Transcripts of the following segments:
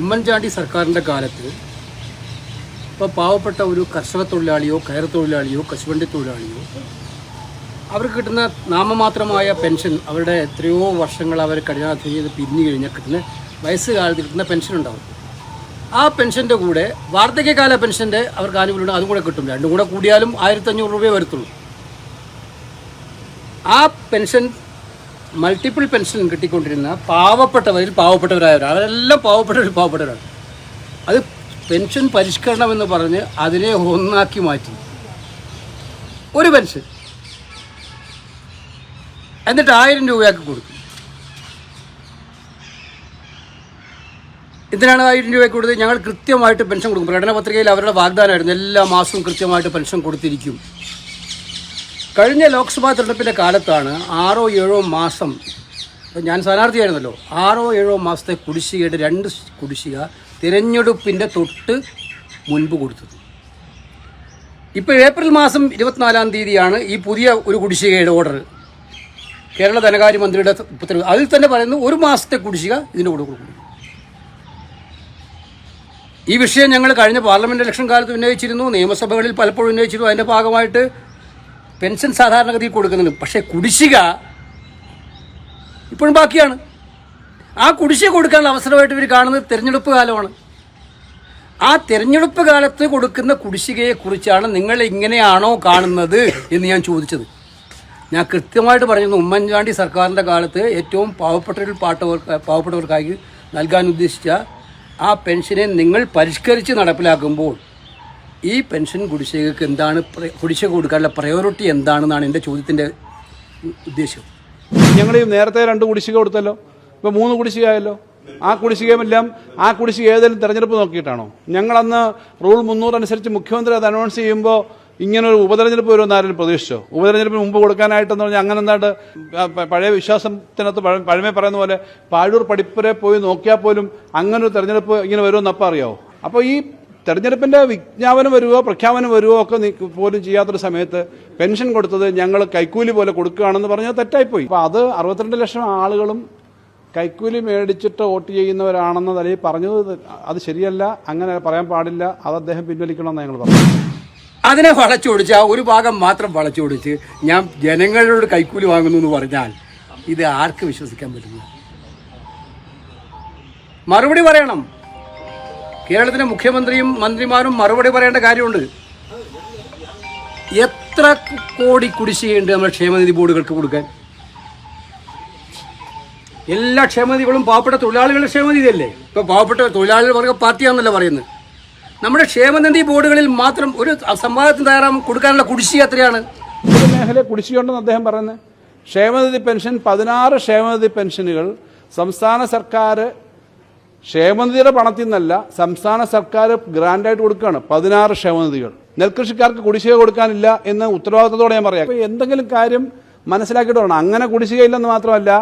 ഉമ്മൻചാണ്ടി സർക്കാരിന്റെ കാലത്ത് ഇപ്പോൾ പാവപ്പെട്ട ഒരു കർഷക തൊഴിലാളിയോ കയർ തൊഴിലാളിയോ കശുവണ്ടി തൊഴിലാളിയോ അവർക്ക് കിട്ടുന്ന നാമമാത്രമായ പെൻഷൻ അവരുടെ എത്രയോ വർഷങ്ങൾ അവർ കഠിനാധ്വാനം ചെയ്ത് പിരിഞ്ഞു കഴിഞ്ഞാൽ കിട്ടുന്ന വയസ്സുകാലത്ത് കിട്ടുന്ന പെൻഷൻ ഉണ്ടാവും. ആ പെൻഷന്റെ കൂടെ വാർദ്ധക്യകാല പെൻഷന്റെ അവർക്ക് ആനുകൂല്യം അതും കൂടെ കിട്ടും. രണ്ടും കൂടെ കൂടിയാലും ആയിരത്തഞ്ഞൂറ് രൂപയെ വരുത്തുള്ളൂ. ആ പെൻഷൻ മൾട്ടിപ്പിൾ പെൻഷൻ കിട്ടിക്കൊണ്ടിരുന്ന പാവപ്പെട്ടവരിൽ പാവപ്പെട്ടവരായവർ അവരെല്ലാം പാവപ്പെട്ടവർ പാവപ്പെട്ടവരാണ്. അത് പെൻഷൻ പരിഷ്കരണം എന്ന് പറഞ്ഞ് അതിനെ ഒന്നാക്കി മാറ്റി. ഒരു പെൻഷൻ എന്നിട്ട് ആയിരം രൂപയാക്കി കൊടുക്കും. എന്തിനാണ് ആയിരം രൂപ കൊടുത്തത്? ഞങ്ങൾ കൃത്യമായിട്ട് പെൻഷൻ കൊടുക്കും. പ്രകടന പത്രികയിൽ അവരുടെ വാഗ്ദാനമായിരുന്നു. എല്ലാ മാസവും കൃത്യമായിട്ട് പെൻഷൻ കൊടുത്തിരിക്കും. കഴിഞ്ഞ ലോക്സഭാ തെരഞ്ഞെടുപ്പിന്റെ കാലത്താണ് ആറോ ഏഴോ മാസം ഞാൻ സ്ഥാനാർത്ഥിയായിരുന്നല്ലോ ആറോ ഏഴോ മാസത്തെ കുടിശ്ശികയുടെ രണ്ട് കുടിശ്ശിക തിരഞ്ഞെടുപ്പിന്റെ തൊട്ട് മുൻപ് കൊടുത്തത്. ഇപ്പോൾ ഏപ്രിൽ മാസം ഇരുപത്തിനാലാം തീയതിയാണ് ഈ പുതിയ ഒരു കുടിശ്ശികയുടെ ഓർഡർ. കേരള ധനകാര്യമന്ത്രിയുടെ ഉത്തരവ്. അതിൽ തന്നെ പറയുന്നു ഒരു മാസത്തെ കുടിശ്ശിക ഇതിന്റെ കൂടെ കൊടുക്കുന്നു. ഈ വിഷയം ഞങ്ങൾ കഴിഞ്ഞ പാർലമെന്റ് ഇലക്ഷൻ കാലത്ത് ഉന്നയിച്ചിരുന്നു നിയമസഭകളിൽ പലപ്പോഴും ഉന്നയിച്ചിരുന്നു അതിന്റെ ഭാഗമായിട്ട് പെൻഷൻ സാധാരണഗതിയിൽ കൊടുക്കുന്നുണ്ട്. പക്ഷേ കുടിശ്ശിക ഇപ്പോഴും ബാക്കിയാണ്. ആ കുടിശ്ശിക കൊടുക്കാനുള്ള അവസരമായിട്ട് ഇവർ കാണുന്നത് തിരഞ്ഞെടുപ്പ് കാലമാണ്. ആ തിരഞ്ഞെടുപ്പ് കാലത്ത് കൊടുക്കുന്ന കുടിശ്ശികയെക്കുറിച്ചാണ് നിങ്ങൾ ഇങ്ങനെയാണോ കാണുന്നത് എന്ന് ഞാൻ ചോദിച്ചത്. ഞാൻ കൃത്യമായിട്ട് പറഞ്ഞിരുന്നു ഉമ്മൻചാണ്ടി സർക്കാരിന്റെ കാലത്ത് ഏറ്റവും പാവപ്പെട്ടവരിൽ പാട്ടവർക്ക് പാവപ്പെട്ടവർക്കായി നൽകാൻ ഉദ്ദേശിച്ച ആ പെൻഷനെ നിങ്ങൾ പരിഷ്കരിച്ച് നടപ്പിലാക്കുമ്പോൾ ഈ പെൻഷൻ കുടിശ്ശികക്ക് എന്താണ് കുടിശ്ശിക കൊടുക്കാനുള്ള പ്രയോറിറ്റി എന്താണെന്നാണ് എന്റെ ചോദ്യത്തിന്റെ ഉദ്ദേശം. ഞങ്ങൾ ഈ നേരത്തെ രണ്ട് കുടിശ്ശിക കൊടുത്തല്ലോ ഇപ്പോൾ മൂന്ന് കുടിശ്ശിക ആയല്ലോ ആ കുടിശ്ശികയെല്ലാം ആ കുടിശ്ശിക ഏതെങ്കിലും തെരഞ്ഞെടുപ്പ് നോക്കിയിട്ടാണോ? ഞങ്ങളന്ന് റൂൾ മുന്നൂറ് അനുസരിച്ച് മുഖ്യമന്ത്രി അത് അനൗൺസ് ചെയ്യുമ്പോൾ ഇങ്ങനെ ഒരു ഉപതെരഞ്ഞെടുപ്പ് വരുമെന്ന് ആരും പ്രതീക്ഷിച്ചോ? ഉപതെരഞ്ഞെടുപ്പിന് മുമ്പ് കൊടുക്കാനായിട്ടെന്ന് പറഞ്ഞാൽ അങ്ങനെ എന്താണ്ട് പഴയ വിശ്വാസത്തിനകത്ത് പഴമേ പറയുന്ന പോലെ പാഴൂർ പഠിപ്പരെ പോയി നോക്കിയാൽ പോലും അങ്ങനെ ഒരു തെരഞ്ഞെടുപ്പ് ഇങ്ങനെ വരുമെന്ന് അപ്പം അറിയാവോ? അപ്പോൾ ഈ തെരഞ്ഞെടുപ്പിന്റെ വിജ്ഞാപനം വരുവോ പ്രഖ്യാപനം വരുവോ ഒക്കെ പോലും ചെയ്യാത്തൊരു സമയത്ത് പെൻഷൻ കൊടുത്തത് ഞങ്ങൾ കൈക്കൂലി പോലെ കൊടുക്കുകയാണെന്ന് പറഞ്ഞാൽ തെറ്റായിപ്പോയി. അപ്പോൾ അത് അറുപത്തിരണ്ട് ലക്ഷം ആളുകളും കൈക്കൂലി മേടിച്ചിട്ട് വോട്ട് ചെയ്യുന്നവരാണെന്ന നിലയിൽ പറഞ്ഞത് അത് ശരിയല്ല അങ്ങനെ പറയാൻ പാടില്ല അത് അദ്ദേഹം പിൻവലിക്കണമെന്ന് ഞങ്ങൾ പറഞ്ഞു അതിനെ വളച്ചൊടിച്ച് ഒരു ഭാഗം മാത്രം വളച്ചൊടിച്ച് ഞാൻ ജനങ്ങളോട് കൈക്കൂലി വാങ്ങുന്നു എന്ന് പറഞ്ഞാൽ ഇത് ആർക്ക് വിശ്വസിക്കാൻ പറ്റുന്നു മറുപടി പറയണം. കേരളത്തിലെ മുഖ്യമന്ത്രിയും മന്ത്രിമാരും മറുപടി പറയേണ്ട കാര്യമുണ്ട്. എത്ര കോടി കുടിശ്ശികയുണ്ട് നമ്മുടെ ക്ഷേമനിധി ബോർഡുകൾക്ക് കൊടുക്കാൻ? എല്ലാ ക്ഷേമനിധികളും പാവപ്പെട്ട തൊഴിലാളികളുടെ ക്ഷേമനിധിയല്ലേ? ഇപ്പോൾ പാവപ്പെട്ട തൊഴിലാളികൾ വർഗ പാർട്ടിയാണെന്നല്ല പറയുന്നത്. നമ്മുടെ ക്ഷേമനിധി ബോർഡുകളിൽ മാത്രം ഒരു സംവാദത്തിന് തയ്യാറാകും കൊടുക്കാനുള്ള കുടിശ്ശിക എത്രയാണ്? മേഖല കുടിശ്ശികയുണ്ടെന്ന് അദ്ദേഹം പറയുന്നത്. ക്ഷേമനിധി പെൻഷൻ പതിനാറ് ക്ഷേമനിധി പെൻഷനുകൾ സംസ്ഥാന സർക്കാർ ക്ഷേമനിധിയുടെ പണത്തിൽ നിന്നല്ല സംസ്ഥാന സർക്കാർ ഗ്രാൻഡായിട്ട് കൊടുക്കുകയാണ്. പതിനാറ് ക്ഷേമനിധികൾ. നെൽകൃഷിക്കാർക്ക് കുടിശ്ശിക കൊടുക്കാനില്ല എന്ന് ഉത്തരവാദിത്തത്തോടെ ഞാൻ പറയാം. എന്തെങ്കിലും കാര്യം മനസ്സിലാക്കിയിട്ട് വേണം അങ്ങനെ കുടിശ്ശികയില്ലെന്ന് മാത്രമല്ല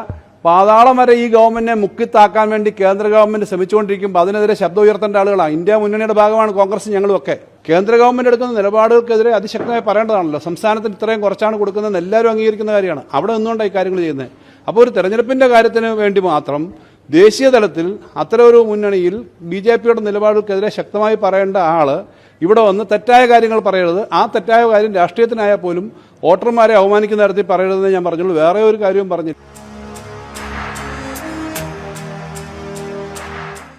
പാതാളം വരെ ഈ ഗവൺമെന്റിനെ മുക്കിത്താക്കാൻ വേണ്ടി കേന്ദ്ര ഗവൺമെന്റ് ശ്രമിച്ചുകൊണ്ടിരിക്കുമ്പോൾ അതിനെതിരെ ശബ്ദം ഉയർത്തേണ്ട ആളുകളാണ്. ഇന്ത്യ മുന്നണിയുടെ ഭാഗമാണ് കോൺഗ്രസ് ഞങ്ങളും ഒക്കെ. കേന്ദ്ര ഗവൺമെന്റ് എടുക്കുന്ന നിലപാടുകൾക്കെതിരെ അതിശക്തമായി പറയേണ്ടതാണല്ലോ. സംസ്ഥാനത്തിന് ഇത്രയും കുറച്ചാണ് കൊടുക്കുന്നത് എല്ലാവരും അംഗീകരിക്കുന്ന കാര്യമാണ്. അവിടെ നിന്നുകൊണ്ടാണ് ഈ കാര്യങ്ങൾ ചെയ്യുന്നത്. അപ്പോൾ ഒരു തെരഞ്ഞെടുപ്പിന്റെ കാര്യത്തിന് വേണ്ടി മാത്രം ദേശീയ തലത്തിൽ അത്തരമൊരു മുന്നണിയിൽ ബി ജെ പിയുടെ നിലപാടുകൾക്കെതിരെ ശക്തമായി പറയേണ്ട ആൾ ഇവിടെ വന്ന് തെറ്റായ കാര്യങ്ങൾ പറയരുത്. ആ തെറ്റായ കാര്യം രാഷ്ട്രീയത്തിനായാൽ പോലും വോട്ടർമാരെ അവമാനിക്കുന്ന തരത്തിൽ പറയരുതെന്ന് ഞാൻ പറഞ്ഞുള്ളൂ. വേറെ ഒരു കാര്യവും പറഞ്ഞില്ല.